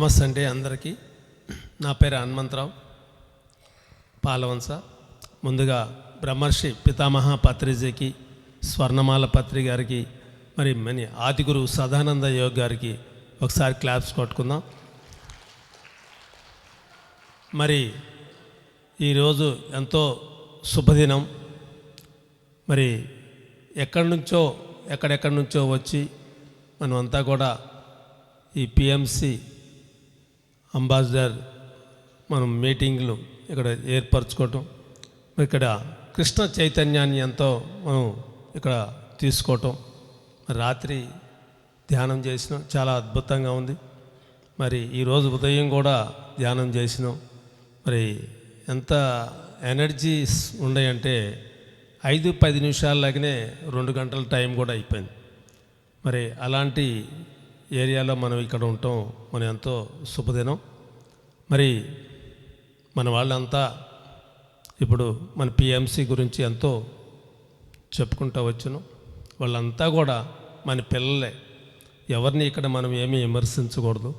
నమస్తే అండి అందరికీ నా పేరు హనుమంతరావు. పాలవంశ. ముందుగా బ్రహ్మర్షి పితామహ పత్రిజీకి స్వర్ణమాల పత్రి గారికి మరి మని ఆదిగురు సదానంద యోగ్ గారికి ఒకసారి క్లాప్స్ కొట్టుకుందాం. మరి ఈరోజు ఎంతో శుభదినం. మరి ఎక్కడి నుంచో ఎక్కడెక్కడి నుంచో వచ్చి మనమంతా కూడా ఈ పిఎంసి అంబాసిడర్ మనం మీటింగ్లు ఇక్కడ ఏర్పరచుకోవటం ఇక్కడ కృష్ణ చైతన్యాన్ని ఎంతో మనం ఇక్కడ తీసుకోవటం రాత్రి ధ్యానం చేసినాం చాలా అద్భుతంగా ఉంది. మరి ఈరోజు ఉదయం కూడా ధ్యానం చేసినాం. మరి ఎంత ఎనర్జీస్ ఉన్నాయంటే ఐదు పది నిమిషాలలాగానే రెండు గంటల టైం కూడా అయిపోయింది. మరి అలాంటి ఏరియాలో మనం ఇక్కడ ఉండటం మనం ఎంతో శుభదినం. మరి మన వాళ్ళంతా ఇప్పుడు మన పిఎంసి గురించి ఎంతో చెప్పుకుంటూ వచ్చును. వాళ్ళంతా కూడా మన పిల్లలే. ఎవరిని ఇక్కడ మనం ఏమీ విమర్శించకూడదు.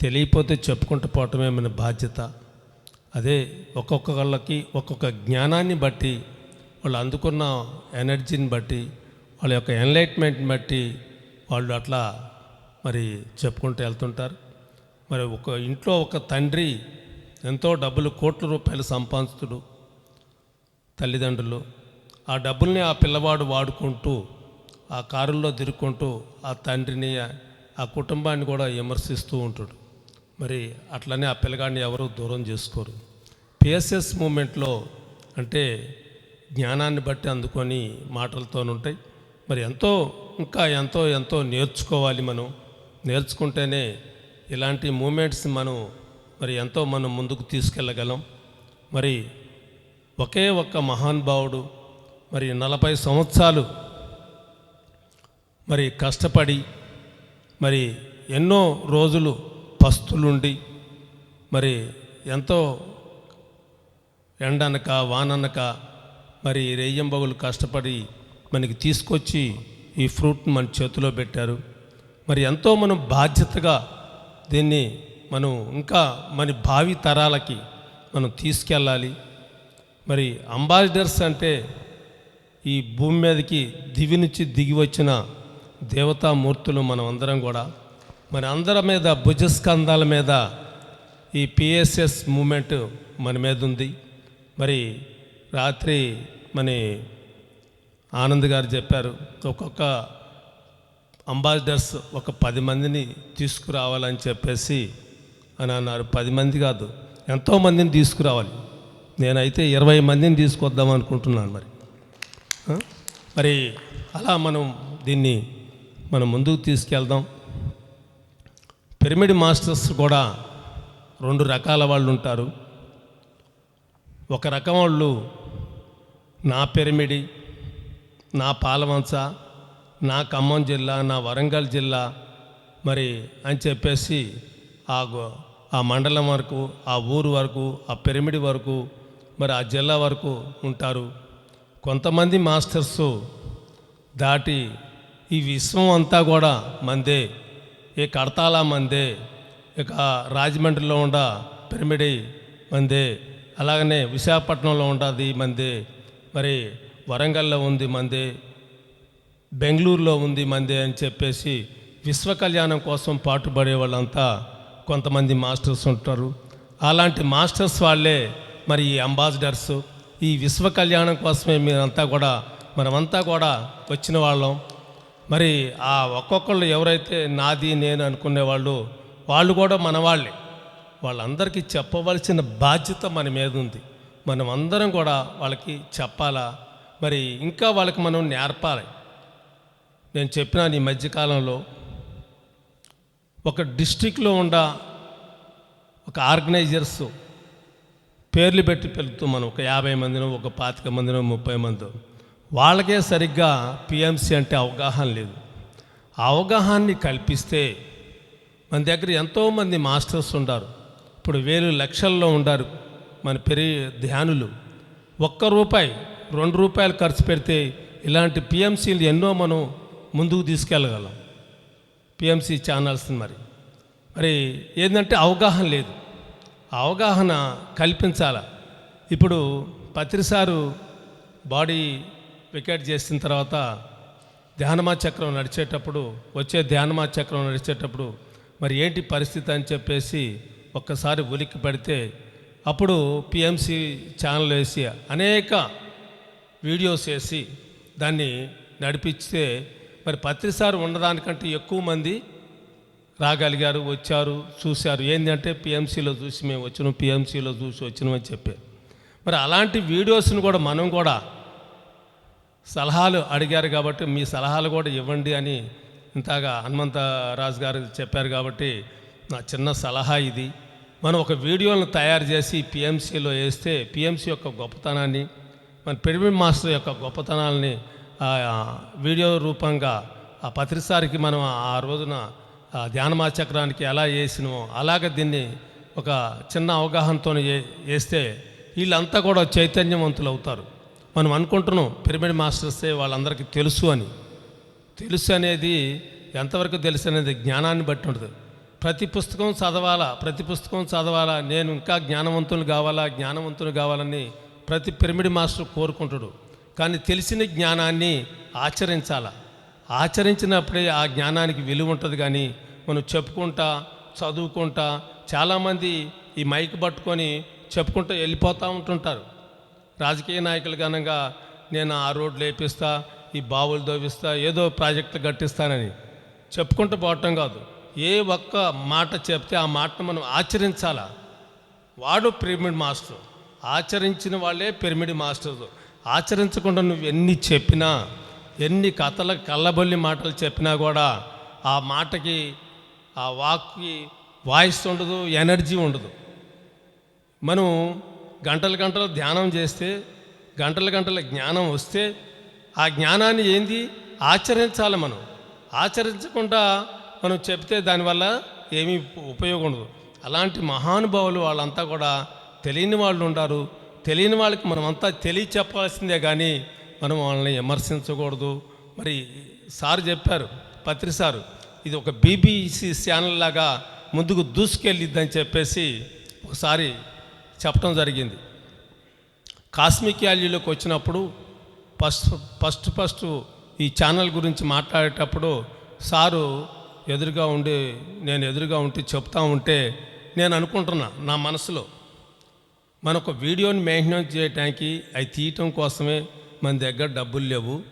తెలియపోతే చెప్పుకుంటూ పోవటమే మన బాధ్యత. అదే ఒక్కొక్క వాళ్ళకి ఒక్కొక్క జ్ఞానాన్ని బట్టి వాళ్ళు అందుకున్న ఎనర్జీని బట్టి వాళ్ళ యొక్క ఎన్లైట్మెంట్ని బట్టి వాళ్ళు అట్లా మరి చెప్పుకుంటూ వెళ్తుంటారు. మరి ఒక ఇంట్లో ఒక తండ్రి ఎంతో డబ్బులు కోట్ల రూపాయలు సంపాదిస్తుడు తల్లిదండ్రులు. ఆ డబ్బుల్ని ఆ పిల్లవాడు వాడుకుంటూ ఆ కారుల్లో తిరుక్కుంటూ ఆ తండ్రిని ఆ కుటుంబాన్ని కూడా విమర్శిస్తూ ఉంటాడు. మరి అట్లనే ఆ పిల్లగాడిని ఎవరు దూరం చేసుకోరు. పిఎస్ఎస్ మూమెంట్లో అంటే జ్ఞానాన్ని బట్టి అందుకొని మాటలతో ఉంటాయి మరి ఎంతో ఇంకా ఎంతో ఎంతో నేర్చుకోవాలి మనం. నేర్చుకుంటేనే ఇలాంటి మూమెంట్స్ మనం మరి ఎంతో మనం ముందుకు తీసుకెళ్ళగలం. మరి ఒకే ఒక్క మహానుభావుడు మరి నలభై సంవత్సరాలు మరి కష్టపడి మరి ఎన్నో రోజులు పస్తులుండి మరి ఎంతో ఎండనక వాననక మరి రెయ్యంబగులు కష్టపడి మనకి తీసుకొచ్చి ఈ ఫ్రూట్ని మన చేతిలో పెట్టారు. మరి ఎంతో మనం బాధ్యతగా దీన్ని మనం ఇంకా మన భావి తరాలకి మనం తీసుకెళ్ళాలి. మరి అంబాసిడర్స్ అంటే ఈ భూమి మీదకి దివి నుంచి దిగి వచ్చిన దేవతామూర్తులు మనం అందరం కూడా. మన అందరి మీద భుజస్కంధాల మీద ఈ పిఎస్ఎస్ మూమెంట్ మన మీద ఉంది. మరి రాత్రి మన ఆనంద్ గారు చెప్పారు ఒక్కొక్క అంబాసిడర్స్ ఒక పది మందిని తీసుకురావాలని చెప్పేసి అని అన్నారు. పది మంది కాదు ఎంతోమందిని తీసుకురావాలి. నేనైతే ఇరవై మందిని తీసుకొద్దాం అనుకుంటున్నాను మరి. మరి అలా మనం దీన్ని మనం ముందుకు తీసుకెళ్దాం. పిరమిడ్ మాస్టర్స్ కూడా రెండు రకాల వాళ్ళు ఉంటారు. ఒక రకం వాళ్ళు నా పిరమిడి నా పాలవంచ నా ఖమ్మం జిల్లా నా వరంగల్ జిల్లా మరి అని చెప్పేసి ఆ గో- ఆ మండలం వరకు ఆ ఊరు వరకు ఆ పిరమిడి వరకు మరి ఆ జిల్లా వరకు ఉంటారు. కొంతమంది మాస్టర్స్ దాటి ఈ విశ్వం అంతా కూడా మందే ఈ కడతాల మందే ఇక రాజమండ్రిలో ఉండ పిరమిడి మందే అలాగనే విశాఖపట్నంలో ఉండది మందే మరి వరంగల్లో ఉంది మందే బెంగళూరులో ఉంది మంది అని చెప్పేసి విశ్వ కళ్యాణం కోసం పాటుపడే వాళ్ళంతా కొంతమంది మాస్టర్స్ ఉంటారు. అలాంటి మాస్టర్స్ వాళ్ళే మరి ఈ అంబాసిడర్స్. ఈ విశ్వ కళ్యాణం కోసమే మీరంతా కూడా మనమంతా కూడా వచ్చిన వాళ్ళం. మరి ఆ ఒక్కొక్కళ్ళు ఎవరైతే నాది నేను అనుకునే వాళ్ళు వాళ్ళు కూడా మన వాళ్ళే. వాళ్ళందరికీ చెప్పవలసిన బాధ్యత మన మీద ఉంది. మనం అందరం కూడా వాళ్ళకి చెప్పాలా? మరి ఇంకా వాళ్ళకి మనం నేర్పాలి. నేను చెప్పినాను ఈ మధ్యకాలంలో ఒక డిస్టిక్లో ఉండ ఒక ఆర్గనైజర్స్ పేర్లు పెట్టి పెడుతూ మనం ఒక యాభై మందినో ఒక పాతిక మందినో ముప్పై మందో వాళ్ళకే సరిగ్గా పిఎంసి అంటే అవగాహన లేదు. ఆ కల్పిస్తే మన దగ్గర ఎంతోమంది మాస్టర్స్ ఉండారు. ఇప్పుడు వేలు లక్షల్లో ఉండారు మన పెరి ధ్యానులు. ఒక్క రూపాయి రెండు రూపాయలు ఖర్చు పెడితే ఇలాంటి పిఎంసీలు ఎన్నో మనం ముందుకు తీసుకెళ్ళగలం. పిఎంసి ఛానల్స్ మరి. మరి ఏంటంటే అవగాహన లేదు. ఆ అవగాహన కల్పించాల. ఇప్పుడు పత్రిసారు బాడీ వికెట్ చేసిన తర్వాత ధ్యానమా చక్రం నడిచేటప్పుడు వచ్చే ధ్యానమా చక్రం నడిచేటప్పుడు మరి ఏంటి పరిస్థితి అని చెప్పేసి ఒక్కసారి ఉలిక్కి పడితే అప్పుడు పిఎంసి ఛానల్ వేసి అనేక వీడియోస్ వేసి దాన్ని నడిపిస్తే మరి పత్రిసారి ఉండడానికంటే ఎక్కువ మంది రాగలిగారు వచ్చారు చూశారు. ఏంటంటే పిఎంసీలో చూసి మేము వచ్చినాం పిఎంసీలో చూసి వచ్చినామని చెప్పే. మరి అలాంటి వీడియోస్ని కూడా మనం కూడా సలహాలు అడిగారు కాబట్టి మీ సలహాలు కూడా ఇవ్వండి అని ఇంతగా హనుమంతరాజు గారు చెప్పారు కాబట్టి నా చిన్న సలహా ఇది. మనం ఒక వీడియోలను తయారు చేసి పిఎంసీలో వేస్తే పిఎంసీ యొక్క గొప్పతనాన్ని మన పిరమిడ్ మాస్టర్ యొక్క గొప్పతనాలని వీడియో రూపంగా ఆ పత్రిసారికి మనం ఆ రోజున ఆ ధ్యానమాచక్రానికి ఎలా వేసినమో అలాగే దీన్ని ఒక చిన్న అవగాహనతో వేస్తే వీళ్ళంతా కూడా చైతన్యవంతులు అవుతారు. మనం అనుకుంటున్నాం పిరమిడ్ మాస్టర్సే వాళ్ళందరికీ తెలుసు అని. తెలుసు అనేది ఎంతవరకు తెలుసు అనేది జ్ఞానాన్ని బట్టి ఉంటుంది. ప్రతి పుస్తకం చదవాలా ప్రతి పుస్తకం చదవాలా నేను ఇంకా జ్ఞానవంతులు కావాలా జ్ఞానవంతులు కావాలని ప్రతి పిరమిడ్ మాస్టర్ కోరుకుంటాడు. కానీ తెలిసిన జ్ఞానాన్ని ఆచరించాలా. ఆచరించినప్పుడే ఆ జ్ఞానానికి విలువ ఉంటుంది కానీ మనం చెప్పుకుంటా చదువుకుంటా చాలామంది ఈ మైక్ పట్టుకొని చెప్పుకుంటూ వెళ్ళిపోతూ ఉంటుంటారు. రాజకీయ నాయకులు గనంగా నేను ఆ రోడ్లు వేపిస్తా ఈ బావులు దోవిస్తా ఏదో ప్రాజెక్టులు కట్టిస్తానని చెప్పుకుంటూ పోవటం కాదు. ఏ ఒక్క మాట చెప్తే ఆ మాటను మనం ఆచరించాలా? వాడు పిరమిడ్ మాస్టర్. ఆచరించిన వాళ్ళే పిరమిడ్ మాస్టర్. ఆచరించకుండా నువ్వు ఎన్ని చెప్పినా ఎన్ని కథల కళ్ళబొల్లి మాటలు చెప్పినా కూడా ఆ మాటకి ఆ వాక్కి వాయిస్ ఉండదు ఎనర్జీ ఉండదు. మనం గంటలు గంటలు ధ్యానం చేస్తే గంటల గంటల జ్ఞానం వస్తే ఆ జ్ఞానాన్ని ఏంది? ఆచరించాలి మనం. ఆచరించకుండా మనం చెప్తే దానివల్ల ఏమీ ఉపయోగం ఉండదు. అలాంటి మహానుభావులు వాళ్ళంతా కూడా తెలియని వాళ్ళు ఉంటారు తెలియని వాళ్ళకి మనమంతా తెలియ చెప్పాల్సిందే కానీ మనం వాళ్ళని విమర్శించకూడదు. మరి సార్ చెప్పారు పత్రి సారు ఇది ఒక బీబీసీ ఛానల్ లాగా ముందుకు దూసుకెళ్ళిద్దని చెప్పేసి ఒకసారి చెప్పడం జరిగింది. కాస్మిక్ వ్యాల్యూలోకి వచ్చినప్పుడు ఫస్ట్ ఫస్ట్ ఫస్ట్ ఈ ఛానల్ గురించి మాట్లాడేటప్పుడు సారు ఎదురుగా ఉండి నేను ఎదురుగా ఉండి చెప్తా ఉంటే నేను అనుకుంటున్నా నా మనసులో. మన ఒక వీడియోని మెయింటెనెన్స్ చేయడానికి అవి తీయటం కోసమే మన దగ్గర డబ్బులు లేవు.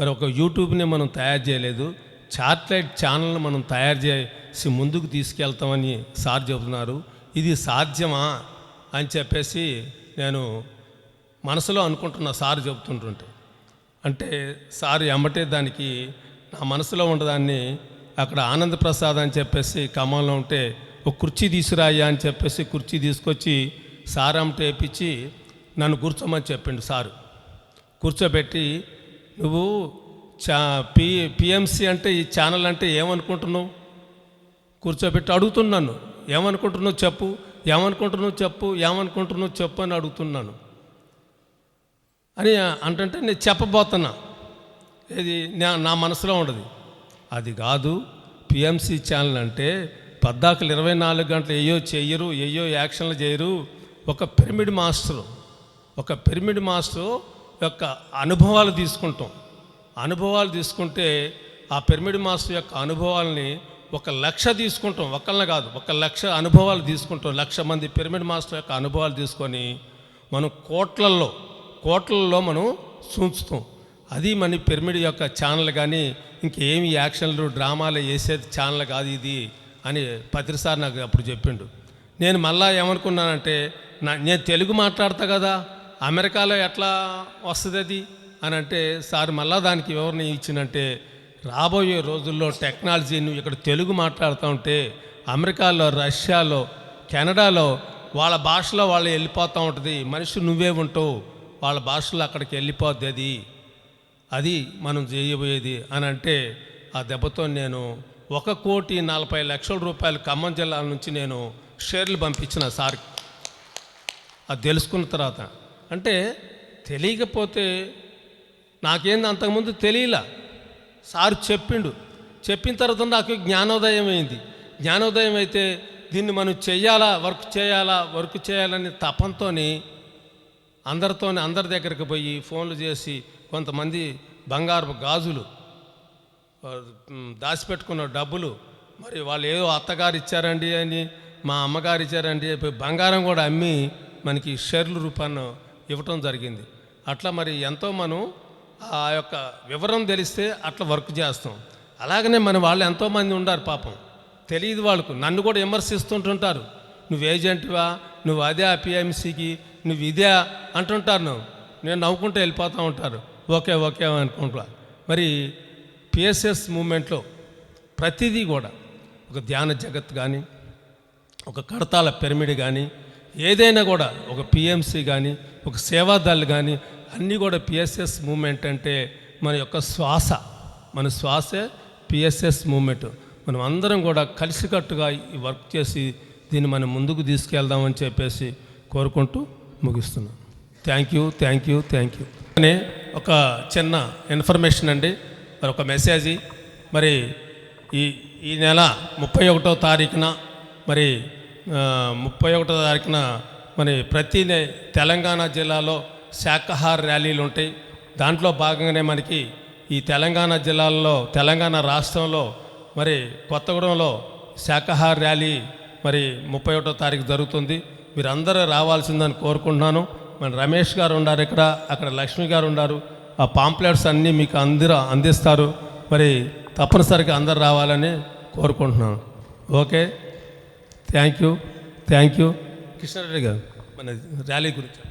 మరి ఒక యూట్యూబ్ని మనం తయారు చేయలేదు. చార్ట్లైట్ ఛానల్ని మనం తయారు చేసి ముందుకు తీసుకెళ్తామని సార్ చెబుతున్నారు. ఇది సాధ్యమా అని చెప్పేసి నేను మనసులో అనుకుంటున్నా సార్ చెబుతుంటుంటే. అంటే సార్ ఎమ్మటే దానికి నా మనసులో ఉండదాన్ని అక్కడ ఆనంద్ ప్రసాద్ అని చెప్పేసి ఖమ్మంలో ఉంటే ఒక కుర్చీ తీసుకురాయ్యా అని చెప్పేసి కుర్చీ తీసుకొచ్చి సార్ అమ్మట నన్ను కూర్చోమని చెప్పిండు సారు. కూర్చోబెట్టి నువ్వు చా పి పిఎంసి అంటే ఈ ఛానల్ అంటే ఏమనుకుంటున్నావు? కూర్చోబెట్టి అడుగుతున్నాను ఏమనుకుంటున్నావు చెప్పు. ఏమనుకుంటున్నావు చెప్పు. ఏమనుకుంటున్నావు చెప్పు అని అడుగుతున్నాను అని అంటే నేను చెప్పబోతున్నా. ఇది నా నా మనసులో ఉండదు. అది కాదు. పిఎంసి ఛానల్ అంటే పద్దాకలు ఇరవై నాలుగు గంటలు ఏయో చెయ్యరు ఏయో యాక్షన్లు చేయరు. ఒక పిరమిడ్ మాస్టరు. ఒక పిరమిడ్ మాస్టర్ యొక్క అనుభవాలు తీసుకుంటాం. అనుభవాలు తీసుకుంటే ఆ పిరమిడ్ మాస్టర్ యొక్క అనుభవాలని ఒక లక్ష తీసుకుంటాం. ఒకళ్ళని కాదు ఒక లక్ష అనుభవాలు తీసుకుంటాం. లక్ష మంది పిరమిడ్ మాస్టర్ యొక్క అనుభవాలు తీసుకొని మనం కోట్లల్లో కోట్లలో మనం చూంచుతాం అది మన పిరమిడ్ యొక్క ఛానల్ కానీ ఇంకేమి యాక్షన్లు డ్రామాలు వేసేది ఛానల్ కాదు ఇది అని పత్రిసారి నాకు అప్పుడు చెప్పిండు. నేను మళ్ళా ఏమనుకున్నానంటే నా నేను తెలుగు మాట్లాడతా కదా అమెరికాలో ఎట్లా వస్తుంది అది అని అంటే సార్ మళ్ళా దానికి వివరణ ఇచ్చినంటే రాబోయే రోజుల్లో టెక్నాలజీ నువ్వు ఇక్కడ తెలుగు మాట్లాడుతూ ఉంటే అమెరికాలో రష్యాలో కెనడాలో వాళ్ళ భాషలో వాళ్ళు వెళ్ళిపోతూ ఉంటుంది. మనిషి నువ్వే ఉంటావు వాళ్ళ భాషలో అక్కడికి వెళ్ళిపోద్ది అది. అది మనం చేయబోయేది. అని అంటే ఆ దెబ్బతో నేను ఒక కోటి నలభై లక్షల రూపాయలు ఖమ్మం జిల్లా నుంచి నేను షేర్లు పంపించిన సార్కి అది తెలుసుకున్న తర్వాత. అంటే తెలియకపోతే నాకేంది అంతకుముందు తెలియలా. సార్ చెప్పిండు. చెప్పిన తర్వాత నాకు జ్ఞానోదయం అయింది. జ్ఞానోదయం అయితే దీన్ని మనం చెయ్యాలా వర్క్ చేయాలా వర్క్ చేయాలని తపంతోని అందరితో అందరి దగ్గరికి పోయి ఫోన్లు చేసి కొంతమంది బంగారు గాజులు దాచిపెట్టుకున్న డబ్బులు మరి వాళ్ళు ఏదో అత్తగారు ఇచ్చారండి అని మా అమ్మగారు ఇచ్చారండి చెప్పి బంగారం కూడా అమ్మి మనకి షేర్ల రూపాన్ని ఇవ్వటం జరిగింది. అట్లా మరి ఎంతో మనం ఆ యొక్క వివరం తెలిస్తే అట్లా వర్క్ చేస్తాం. అలాగనే మన వాళ్ళు ఎంతోమంది ఉన్నారు పాపం. తెలియదు వాళ్ళకు. నన్ను కూడా విమర్శిస్తుంటుంటారు. నువ్వు ఏజెంట్వా? నువ్వు అదే పిఎంసీకి? నువ్వు ఇదే అంటుంటారు నువ్వు నేను నవ్వుకుంటూ వెళ్ళిపోతూ ఉంటారు. ఓకే ఓకే అనుకుంటా. మరి పిఎస్ఎస్ మూమెంట్లో ప్రతిదీ కూడా ఒక ధ్యాన జగత్ కానీ ఒక కడతాల పిరమిడ్ కానీ ఏదైనా కూడా ఒక పిఎంసి కానీ ఒక సేవాదళ్ కానీ అన్నీ కూడా పిఎస్ఎస్ మూమెంట్ అంటే మన యొక్క శ్వాస. మన శ్వాసే పిఎస్ఎస్ మూమెంట్ మనం అందరం కూడా కలిసికట్టుగా ఈ వర్క్ చేసి దీన్ని మనం ముందుకు తీసుకెళ్దామని చెప్పేసి కోరుకుంటూ ముగిస్తున్నాను thank you thank you thank you అనే ఒక చిన్న ఇన్ఫర్మేషన్ అండి. మరి ఒక మెసేజ్ మరి ఈ ఈ నెల ముప్పై ఒకటో తారీఖున మరి ముప్పై ఒకటో తారీఖున మరి ప్రతి తెలంగాణ జిల్లాలో శాఖాహార ర్యాలీలు ఉంటాయి. దాంట్లో భాగంగానే మనకి ఈ తెలంగాణ జిల్లాల్లో తెలంగాణ రాష్ట్రంలో మరి కొత్తగూడెంలో శాఖాహార ర్యాలీ మరి ముప్పై ఒకటో తారీఖు జరుగుతుంది. మీరందరూ రావాల్సిందని కోరుకుంటున్నాను. మన రమేష్ గారు ఉన్నారు ఇక్కడ అక్కడ లక్ష్మి గారు ఉన్నారు. ఆ పాంప్లెట్స్ అన్నీ మీకు అందరూ అందిస్తారు. మరి తప్పనిసరిగా అందరు రావాలని కోరుకుంటున్నాను. Okay? Thank you. Thank you. Krishnareddy గారు మన ర్యాలీ గురించి.